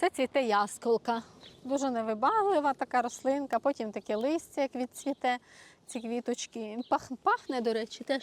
Це цвіте ясколка. Дуже невибаглива така рослинка, потім таке листя, як відцвіте, ці квіточки. Пах, пахне, до речі, теж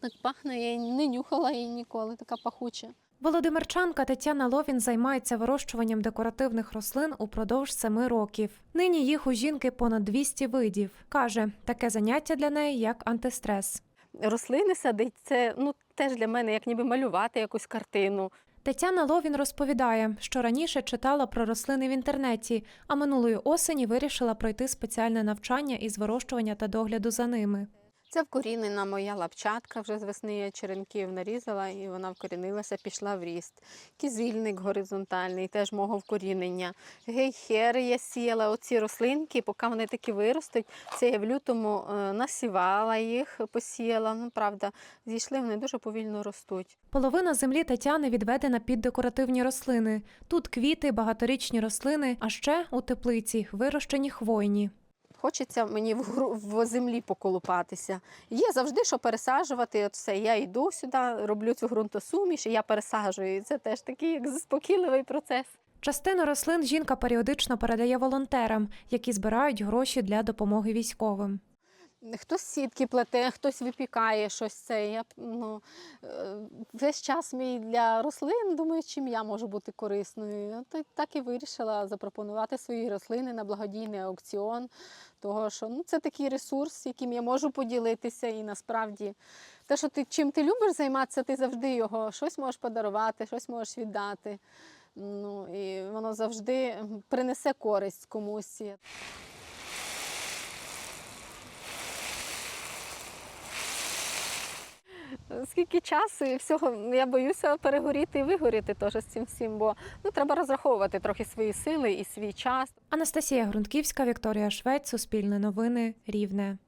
так пахне, я не нюхала її ніколи, така пахуча. Володимирчанка Тетяна Ловін займається вирощуванням декоративних рослин упродовж семи років. Нині їх у жінки понад 200 видів. Каже, таке заняття для неї як антистрес. Рослини садить це ну, теж для мене, як ніби малювати якусь картину. Тетяна Ловін розповідає, що раніше читала про рослини в інтернеті, а минулої осені вирішила пройти спеціальне навчання із вирощування та догляду за ними. Це вкорінена моя лапчатка, вже з весни я черенків нарізала, і вона вкорінилася, пішла в ріст. Кізільник горизонтальний, теж мого вкорінення. Гейхер я сіяла, оці рослинки, поки вони такі виростуть. Це я в лютому е, насівала їх, посіяла. Ну, правда, зійшли, вони дуже повільно ростуть. Половина землі Тетяни відведена під декоративні рослини. Тут квіти, багаторічні рослини, а ще у теплиці вирощені хвойні. Хочеться мені в, гру- в землі поколупатися. Є завжди що пересаджувати. От все, я йду сюди, роблю цю ґрунтосуміш, і я пересаджую. Це теж такий як заспокійливий процес. Частину рослин жінка періодично передає волонтерам, які збирають гроші для допомоги військовим. Хтось сітки плете, хтось випікає щось це. Я ну, е, весь час мій для рослин, думаю, чим я можу бути корисною. Ну, то так і вирішила запропонувати свої рослини на благодійний аукціон. Того, що ну, це такий ресурс, яким я можу поділитися. І насправді те, що ти чим ти любиш займатися, ти завжди його щось можеш подарувати, щось можеш віддати. Ну, і воно завжди принесе користь комусь. Скільки часу і всього я боюся перегоріти і вигоріти теж з цим всім, бо ну треба розраховувати трохи свої сили і свій час. Анастасія Грунтківська, Вікторія Швець, Суспільне новини, Рівне.